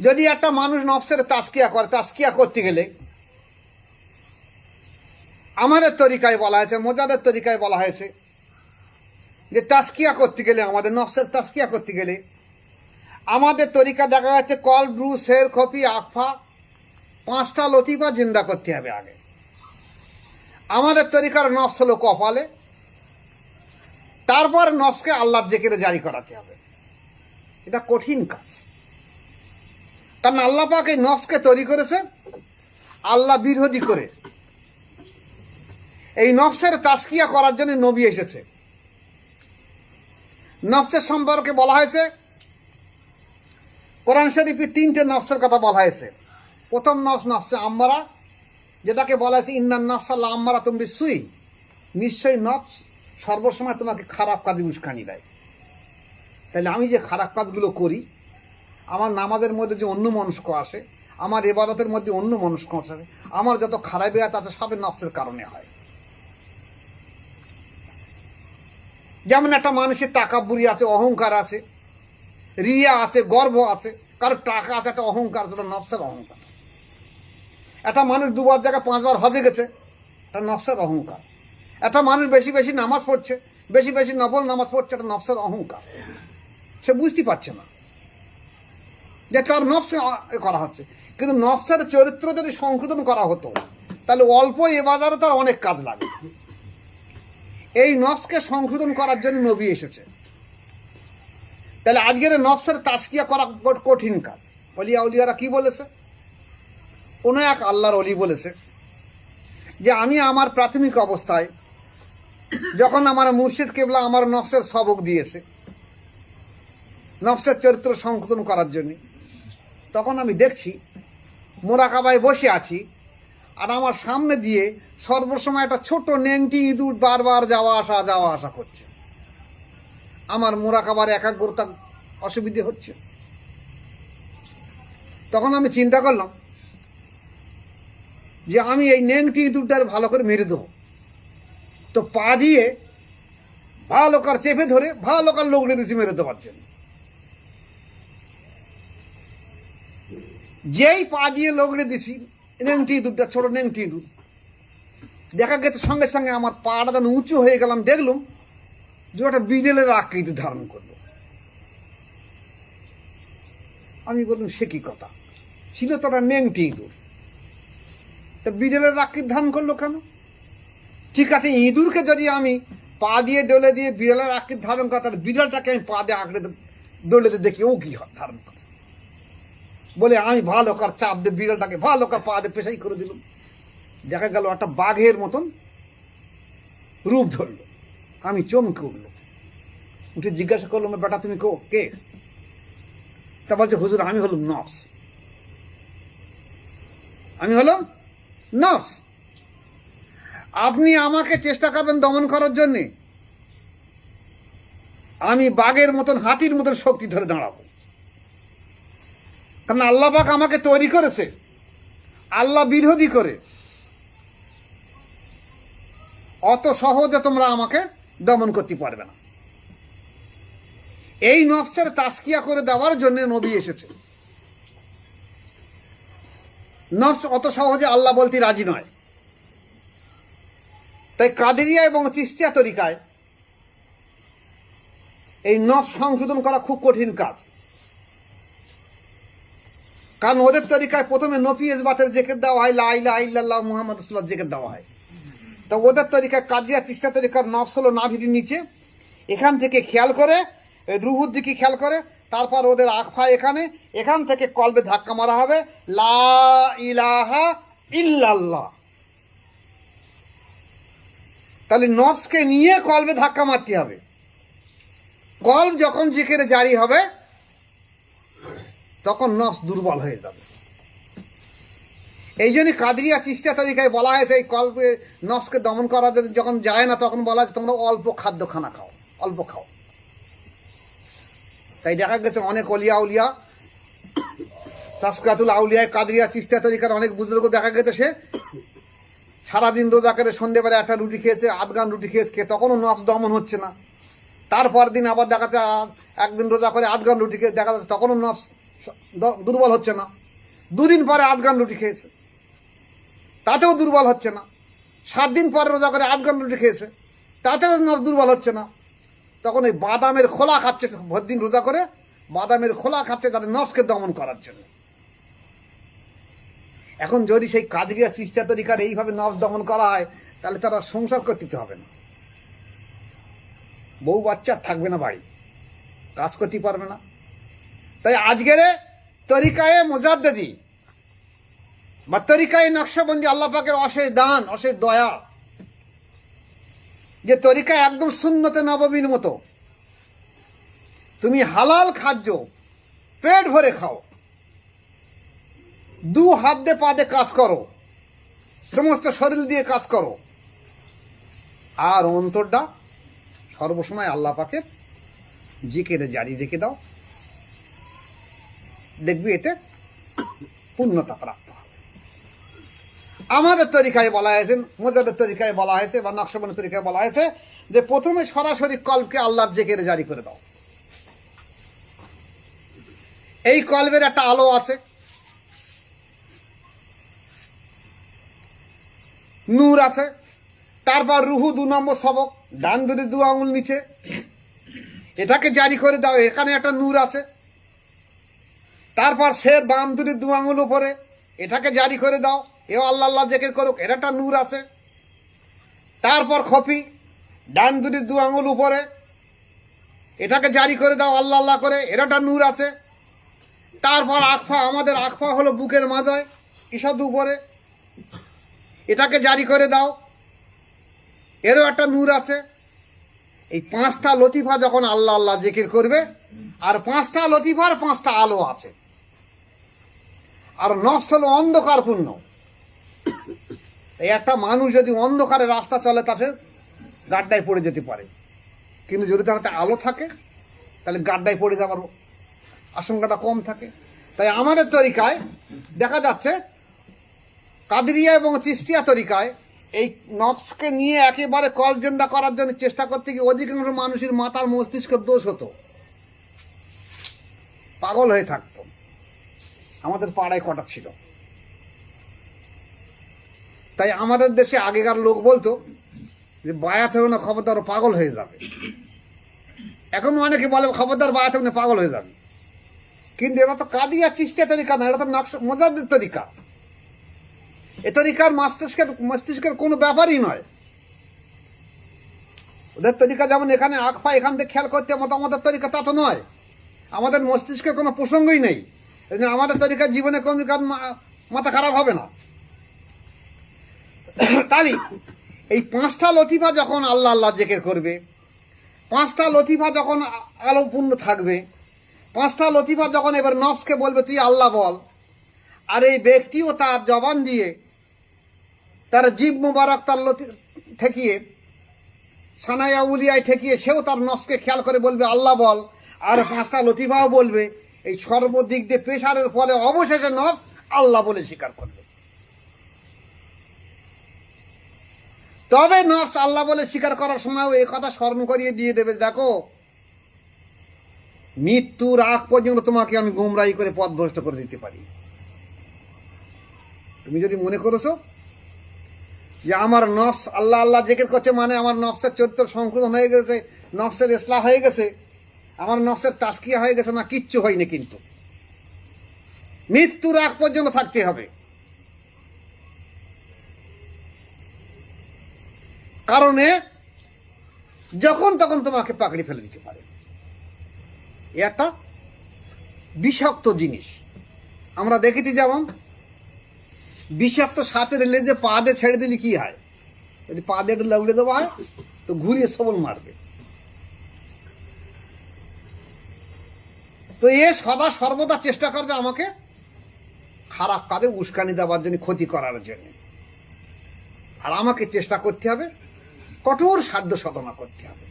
যদি একটা মানুষ নফসের তাস্কিয়া করে তাস্কিয়া করতে গেলে আমাদের তরিকায় বলা হয়েছে, মোজাদের তরিকায় বলা হয়েছে যে তাস্কিয়া করতে গেলে, আমাদের নফসের তাস্কিয়া করতে গেলে আমাদের তরিকা দেখা যাচ্ছে কল, ব্রু, শের, খপি আকফা পাঁচটা লতিফা জিন্দা করতে হবে আগে। আমাদের তরিকার নফস হলো কপালে, তারপর নফসকে আল্লাহর জেকেরে জারি করাতে হবে। এটা কঠিন কাজ। কারণ আল্লাহ পাক এই নফসকে তৈরি করেছে, আল্লাহ বিরোধী করে। এই নফসের তাস্কিয়া করার জন্য নবী এসেছে। নফসের সম্পর্কে বলা হয়েছে, কোরআন শরীফে তিনটে নফসের কথা বলা হয়েছে। প্রথম নফস নফসে আম্মারা, যেটাকে বলা হয়েছে, ইন্নান নফসাল্লাহ আম্মারা তুমি সুই নিশ্চয়ই নফস সর্বসময় তোমাকে খারাপ কাজে উস্কানি দেয়। তাহলে আমি যে খারাপ কাজগুলো করি আমার নামাজের মধ্যে যে অন্য মনস্ক আসে, আমার এবাদতের মধ্যে অন্য মনস্ক আসে, আমার যত খারাপ বেয়াত তাতে সবের নফসের কারণে হয়। যেমন একটা মানুষের টাকা বুড়ি আছে, অহংকার আছে, রিয়া আছে, গর্ব আছে কারও টাকা আছে, একটা অহংকার সেটা নফসের অহংকার। একটা মানুষ দুবার জায়গায় পাঁচবার হজে গেছে, এটা নফসের অহংকার। একটা মানুষ বেশি বেশি নামাজ পড়ছে, বেশি বেশি নফল নামাজ পড়ছে, এটা নফসের অহংকার। সে বুঝতে পারছে না। যে তার এ করা হচ্ছে। কিন্তু নফসের চরিত্র যদি সংশোধন করা হতো, তাহলে অল্প এবাদারে তার অনেক কাজ লাগে। এই নফসকে সংশোধন করার জন্য নবী এসেছে। তাহলে আজকের নফসের তাস্কিয়া করা কঠিন কাজ। অলিয়া উলিয়ারা কি বলেছে? কোনো এক আল্লাহর অলি বলেছে যে, আমি আমার প্রাথমিক অবস্থায় যখন আমার মুর্শিদ কেবলা আমার নফসের সবক দিয়েছে, নফসের চরিত্র সংশোধন করার জন্য তখন আমি দেখছি মোরাকাবায় বসে আছি আর আমার সামনে দিয়ে সর্বসময় একটা ছোট নেংটি ইঁদুর বারবার যাওয়া আসা যাওয়া আসা করছে। আমার মোরাকাবার একাগ্রতা অসুবিধে হচ্ছে। তখন আমি চিন্তা করলাম যে আমি এই নেংটি ইঁদুরটার ভালো করে মেরে দেবো। তো পা দিয়ে ভালো কার চেপে ধরে ভালো কার লোকড়ে দিচ্ছি মেরে দেওয়ার জন্য। যেই পা দিয়ে লোকড়ে দিছি, নেংটি ইঁদুরটা ছোট নেংটি ইঁদুর দেখা গেছে সঙ্গে সঙ্গে আমার পাটা যেন উঁচু হয়ে গেলাম, দেখলুম যে ওটা বিড়েলের আকৃতি ধারণ করল। আমি বললাম, সে কি কথা? ছিল তো ওটা নেংটি ইঁদুর তা বিড়েলের আকৃতি ধারণ করল কেন? ঠিক আছে, ইঁদুরকে যদি আমি পা দিয়ে ডলে দিয়ে বিড়ালের আকৃতি ধারণ করা, তাহলে বিড়ালটাকে আমি পা দিয়ে আঁকড়ে ডলে দিয়ে দেখি ও কি ধারণ করে। বলে, আমি ভালো কার চাপ দিয়ে বিড়ালটাকে ভালো কার পা দিয়ে পেশাই করে দিলাম। দেখা গেল একটা বাঘের মতন রূপ ধরলো। আমি চমকে উঠল উঠে জিজ্ঞাসা করলাম বেটা, তুমি কো, কে? তা বলছে, হুজুর, আমি হলাম নফস আমি হলাম নফস আপনি আমাকে চেষ্টা করবেন দমন করার জন্যে। আমি বাঘের মতন, হাতির মতন শক্তি ধরে দাঁড়াবো। কারণ আল্লাহ পাক আমাকে তৈরি করেছে। আল্লাহ বিরোধী করে। অত সহজে তোমরা আমাকে দমন করতে পারবে না। এই নফসের তাস্কিয়া করে দেওয়ার জন্য নবী এসেছে। নফস অত সহজে আল্লাহ বলতে রাজি নয়। তাই কাদেরিয়া এবং চিস্তিয়া তরিকায় এই নফস সংশোধন করা খুব কঠিন কাজ। কারণ ওদের তরিকায় প্রথমে নফি বাতের জেকের দেওয়া হয় লাইলা আইল্লাহ মুহাম্মদ রসুল্লাহ জেকের দেওয়া হয়। তো ওদের তরিকায় কাজিয়া চিস্তা তরিকার নফস হলো নাভির নিচে, এখান থেকে খেয়াল করে রুহুর দিকে খেয়াল করে, তারপর ওদের আখফা এখানে, এখান থেকে কলবে ধাক্কা মারা হবে, লা ইলাহা ইল্লাল্লাহ। তাহলে নফসকে নিয়ে কলবে ধাক্কা মারতে হবে। কলব যখন জিকেরে জারি হবে তখন নফস দুর্বল হয়ে যাবে। এই জন্যই কাদরিয়া চিস্তা তরিকায় বলা হয়েছে এই কল্পে নফসকে দমন করা যখন যায় না, তখন বলা হয় তোমরা অল্প খাদ্য খানা খাও, অল্প খাও। তাই দেখা গেছে অনেক অলিয়া উলিয়া তাসকাতুল আউলিয়ায় কাদরিয়া চিস্তা তরিকার অনেক বুজুর্গ দেখা গেছে, সে সারাদিন রোজা করে সন্ধ্যেবেলা একটা রুটি খেয়েছে আধ গান রুটি খেয়েছে, খেয়ে তখনও নফস দমন হচ্ছে না। তারপর দিন আবার দেখা যাচ্ছে একদিন রোজা করে আধ গান রুটি খেয়ে দেখা যাচ্ছে তখনও নফস দুর্বল হচ্ছে না। দুদিন পরে আফগান রুটি খেয়েছে। তাতেও দুর্বল হচ্ছে না। সাত দিন পরে রোজা করে আফগান রুটি খেয়েছে। তাতেও দুর্বল হচ্ছে না। তখন ওই বাদামের খোলা খাচ্ছে ভর দিন রোজা করে বাদামের খোলা খাচ্ছে, তাদের নফসকে দমন করার জন্য। এখন যদি সেই কাদরিয়া চিস্তা তরিকার এইভাবে নফস দমন করা হয়, তাহলে তারা সংসার করতে হবে না। বউ বাচ্চা থাকবে না বাড়ি। কাজ করতে পারবে না। তাই আজকের তরিকায় মোজাদ্দি বা তরিকায় নকশাবন্দি আল্লাহ পাকের অশেষ দান, অশেষ দয়া, যে তরিকা একদম শূন্যতে নবমীর মতো। তুমি হালাল খাদ্য পেট ভরে খাও। দু হাত দিয়ে পা কাজ করো। সমস্ত শরীর দিয়ে কাজ করো। আর অন্তরটা সর্বসময় আল্লাহ পাকে জিকেরে জারি রেখে দাও। দেখবি এতে পূর্ণতা প্রাপ্ত হবে। আমাদের তরিকায় বলা হয়েছে, মোজাদের তরিকায় বলা হয়েছে বা নকশবনের তরিকায় বলা হয়েছে যে প্রথমে সরাসরি কলকে আল্লাহর জেকেরে জারি করে দাও। এই কলবের একটা আলো আছে। নূর আছে। তারপর রুহু দু নম্বর সবক, ডান দুটি দু আঙুল নিচে। এটাকে জারি করে দাও, এখানে একটা নূর আছে। তারপর সে বাম দুটি দু আঙুল উপরে, এটাকে জারি করে দাও। এও আল্লাহ আল্লাহ জেকের করুক। এর একটা নূর আছে। তারপর খপি, ডান দুটি দু আঙুল উপরে, এটাকে জারি করে দাও আল্লাহ আল্লাহ করে। এর একটা নূর আছে। তারপর আখফা, আমাদের আখফা হলো বুকের মাজায় ঈষদ উপরে। এটাকে জারি করে দাও। এরও একটা নূর আছে। এই পাঁচটা লতিফা যখন আল্লাহ আল্লাহ জেকির করবে, আর পাঁচটা লতিফার পাঁচটা আলো আছে। আর নফস হলো অন্ধকারপূর্ণ। এই একটা মানুষ যদি অন্ধকারে রাস্তা চলে, তাতে গাড্ডায় পড়ে যেতে পারে। কিন্তু যদি তার হাতে আলো থাকে, তাহলে গাড্ডায় পড়ে যাওয়ার আশঙ্কাটা কম থাকে। তাই আমাদের তরিকায় দেখা যাচ্ছে, কাদরিয়া এবং চিস্তিয়া তরিকায় এই নফসকে নিয়ে একেবারে কলজন্দা করার জন্য চেষ্টা করতে গিয়ে অধিকাংশ মানুষের মাথার মস্তিষ্কের দোষ হতো। পাগল হয়ে থাকতো। আমাদের পাড়ায় কটা ছিল। তাই আমাদের দেশে আগেকার লোক বলতো যে, বায়াত হবে না খবরদার পাগল হয়ে যাবে। এখন অনেকে বলে, খবরদার বায়াত হবে না পাগল হয়ে যাবে। কিন্তু এবার তো কাদিয়া চিস্তিয়া তরিকা না এটা তো নকশা মজাদের তরিকা। এ তরিকার মস্তিষ্কের মস্তিষ্কের কোনো ব্যাপারই নয়। ওদের তরিকা যেমন এখানে আঁকফা এখান থেকে খেয়াল করতে মতো আমাদের তরিকা তা তো নয়। আমাদের মস্তিষ্কের কোনো প্রসঙ্গই নেই। এই জন্য আমাদের তরিকার জীবনে কোনো মা- মাথা খারাপ হবে না। তাই এই পাঁচটা লতিফা যখন আল্লাহ আল্লাহ জেকের করবে, পাঁচটা লতিফা যখন আলোপূর্ণ থাকবে, পাঁচটা লতিফা যখন এবার নফসকে বলবে, তুই আল্লাহ বল। আর এই ব্যক্তিও তার জবান দিয়ে তার জীব মুবারক তার লতি, ঠেকিয়ে সানায়া উলিয়ায় ঠেকিয়ে সেও তার নফসকে খেয়াল করে বলবে, আল্লাহ বল। আর পাঁচটা লতিফাও বলবে এই সর্বদিক দিয়ে প্রেশারের ফলে অবশেষে নফস আল্লাহ বলে স্বীকার করবে। তবে নফস আল্লাহ বলে স্বীকার করার সময়ও এই কথা স্মরণ করিয়ে দিয়ে দেবে, দেখো, মৃত্যুর আগ পর্যন্ত তোমাকে আমি গুমরাহি করে পথভ্রষ্ট করে দিতে পারি। তুমি যদি মনে করেছ যে আমার নফস আল্লাহ আল্লাহ জেকের করছে মানে আমার নফসের চরিত্র সংশোধন হয়ে গেছে, নফসের ইসলাহ হয়ে গেছে আমার নফসের তাস্কিয়া হয়ে গেছে না, কিচ্ছু হয়নি কিন্তু। মৃত্যুর আগ পর্যন্ত থাকতে হবে। কারণে যখন তখন তোমাকে পাকড়ি ফেলে দিতে পারে। এ একটা বিষাক্ত জিনিস। আমরা দেখেছি যেমন, বিষাক্ত সাপের লেজে পা দিয়ে ছেড়ে দিলে কি হয়? যদি পা দিয়ে লাউড়ে দেওয়া হয়, তো ঘুরিয়ে সবল মারবে। তো এ সদা সর্বদা চেষ্টা করবে আমাকে খারাপ কাজে উস্কানি দেওয়ার জন্য, ক্ষতি করার জন্য। আর আমাকে চেষ্টা করতে হবে, কঠোর সাধ্য সাধনা করতে হবে।